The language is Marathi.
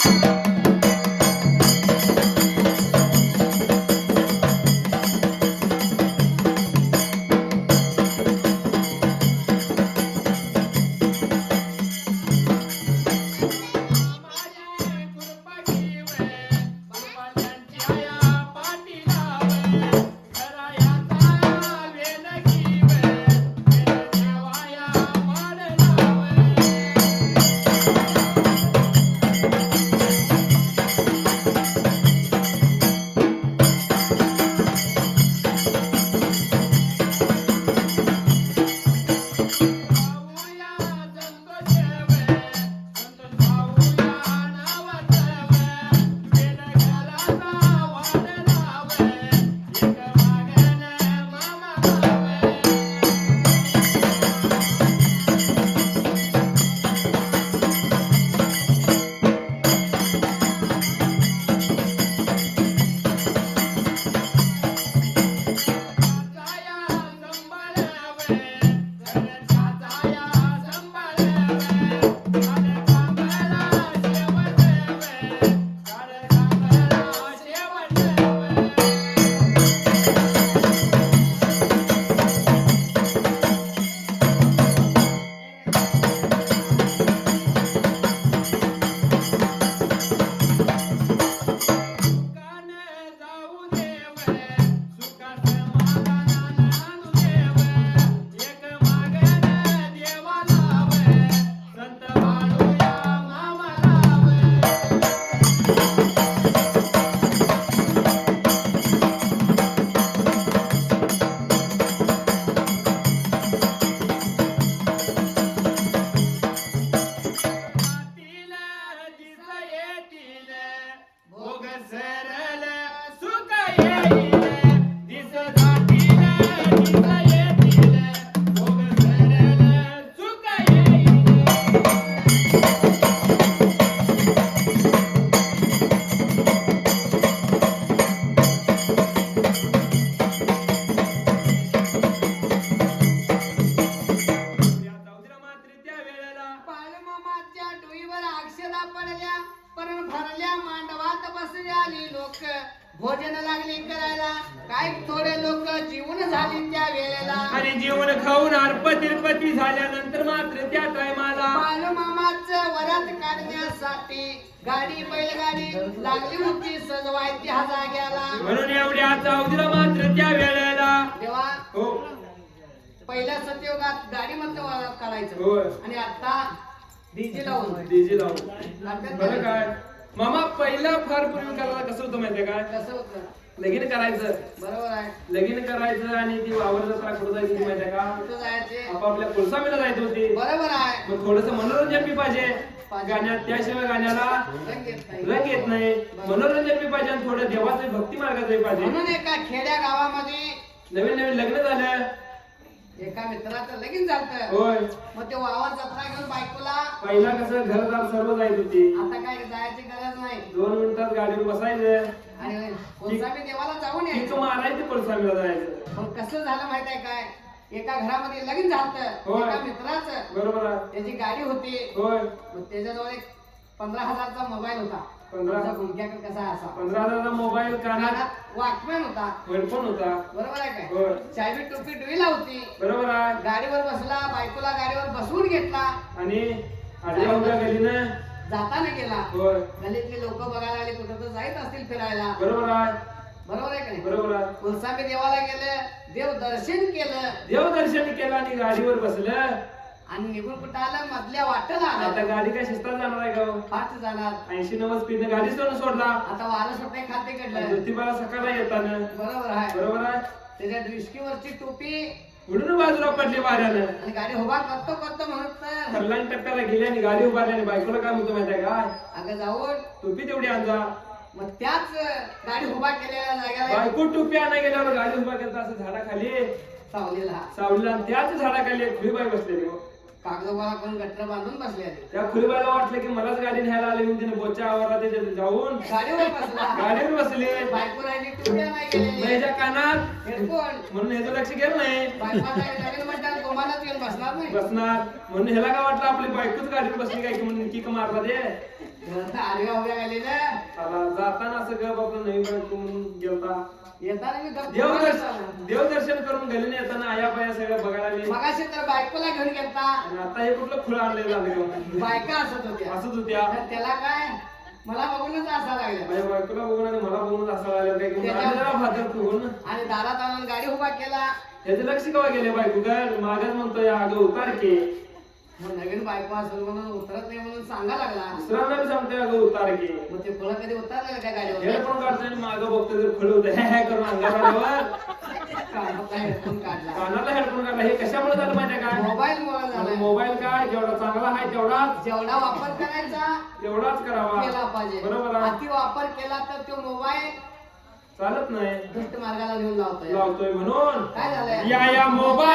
Thank you. लागली करायला. काय थोडे लोक जीवन झाली त्या वेळेला. आणि जेवण खाऊन अर्पतिरपती झाल्यानंतर मात्र त्या टायमाला बालमामाच वरात काढण्यासाठी गाडी बैलगाडी लागली होती सजवायची हा जाग्याला म्हणून एवढ्या चावदीला मात्र त्या वेळेला तेव्हा हो. पहिल्या सत्ययुगात गाडी मध्ये वरात काढायचं. आणि आता डीजे लावून. डीजे लावून. बरं? काय? मामा पहिला फार पूर्वी करायला कसं होतं माहितीये काय कसं होतं? लगीन करायचं. बरोबर आहे. लगीन करायचं आणि ती वावर जत्रा कुठं जायची ती माहितीये का? कुठं जायचे? आपापल्या कोळसामीला जायची होती. बरोबर आहे. मग थोडस मनोरंजन बी पाहिजे. गाण्यात त्याशिवाय गाण्याला रंग येत नाही. रंग येत नाही. मनोरंजन बी पाहिजे आणि थोडं देवाचं भक्ती मार्गाचं पाहिजे. म्हणून एका खेड्या गावामध्ये नवीन नवीन लग्न झालं. एका मित्राचं लगीन झालं होय. मग ते वावर जत्रा घेऊन बायकोला पहिला कसं घरदार सर्व जायत होती. आता काय जायची गरज नाही. दोन मिनिटात गाडीवर बसायचं. आणि देवाला जाऊन यायचं. मारायचं कोळसामीला जायचं. मग कसं झालं माहीत आहे काय? एका घरामध्ये लगीन झालं होय. एका मित्राचं. बरोबर आहे. त्याची गाडी होती. होय. मग त्याच्याजवळ एक पंधरा हजारचा मोबाईल होता. पंधरा? तुमचा गुंग्याकडे कसा असा पंधरा हजारचा मोबाईल कानात कानात वाकमॅन होता. हेडफोन होता. बरोबर आहे काय? होय. चायबी टोपी डुईला होती. बरोबर आहे. गाडीवर बसला बायकोला गाडीवर बसवून घेतला. आणि आडव्या उभ्या जाताना गेला. होय. गलीतले लोक बघायला आले कुठं तर जायत असतील फिरायला. बरोबर आहे. बरोबर आहे का नाही? बरोबर आहे. कोलसामी देवाला गेलं देव दर्शन केलं. देवदर्शन केलं आणि गाडीवर बसलं. आणि निघून कुठं आलं? मधल्या वाटेला आता आलं गाडी काय शिस्तात जाणार आहे का? फास्ट जाणार. ऐंशी नव्वद स्पीड गाडी सोडून सोडला. आता वारं सुटणे खाते कडलं ज्योतिबाला सकाळला येताना. बरोबर आहे. बरोबर आहे. त्याच्या दृष्टीवरची टोपी उडून बाजूला पडली वाऱ्यानं. आणि गाडी उभा करतो करतो म्हणत तर. खरलान टप्प्याला गेली आणि गाडी उभारली आणि बायकोला काय म्हणतो माहिती आहे काय अगं जाऊन. टोपी तेवढी आणजा मग त्याच गाडी उभा केलेल्या जागेला बायको टोपी आणा गेल्यावर गाडी उभा करता असं झाडाखाली. सावलीला. सावलीला आणि त्याच झाडाखाली एक खुलीबाई बसलेली हो. गटर बांधून बसले त्या खुलीबाईला वाटलं की मलाच गाडी न्यायला आली म्हणून तिने बोच्या आवारात जाऊन गाडीवर बसला. गाडीवर बसले. बायको राहिली टोपी नाही गेलेली माझ्या कानात. हेडफोन म्हणून ह्याचं लक्ष गेलं नाही. बायको काय नवीन म्हणतात येऊन बसणार नाही. बसणार. म्हणून ह्याला काय वाटलं आपली बायकोच गाडीवर बसली काय की म्हणून किक मारला ते? आडव्या उभ्या गेलेलं त्याला जाताना असं गप आपलं नवीन बायको म्हणून गेलता. येताना मी गप्प देवदर्शन बसलो. देवदर्शन करून गेले येताना आया पाया सगळं बघायला आली मगाशी तर बायकोला घेऊन गेलता. आणि आता हे कुठलं फुलं आणलेलं झालं बायका असत होत्या. असंच होत्या. तर त्याला काय? मला बघूनच असा लागला माझ्या बायकोला बघून आणि मला बघून असं लागलं काय की मला जरा भाकर ठेवून आणि दारात आणून गाडी उभा केला. ह्याचं लक्ष केव्हा गेले बायको? काय? मागच म्हणतोय अगं उतार के. मग नवीन बायको असेल म्हणून उतरत नाही म्हणून सांगा लागला. दुसऱ्यांना बी अगं उतार के. मग ते फळं कधी उतरलेलं काय गाडीवर? हेडफोन काढतोय आणि मागं बघतोय तर फळ होतं. हे करून अंगावर कानातला हेडफोन काढला. कानाला हेडफोन काढला. हे कशामुळे झालं मोबाईल मोबाईल काय? जेवढा चांगला आहे तेवढाच. जेवढा वापर करायचा तेवढाच केला करावा पाहिजे. बरोबर आहे. अति वापर केला तर तो मोबाईल चालत नाही. दुष्ट मार्गाला घेऊन लावतोय. लावतोय म्हणून. काय झालंय? या या मोबाईल.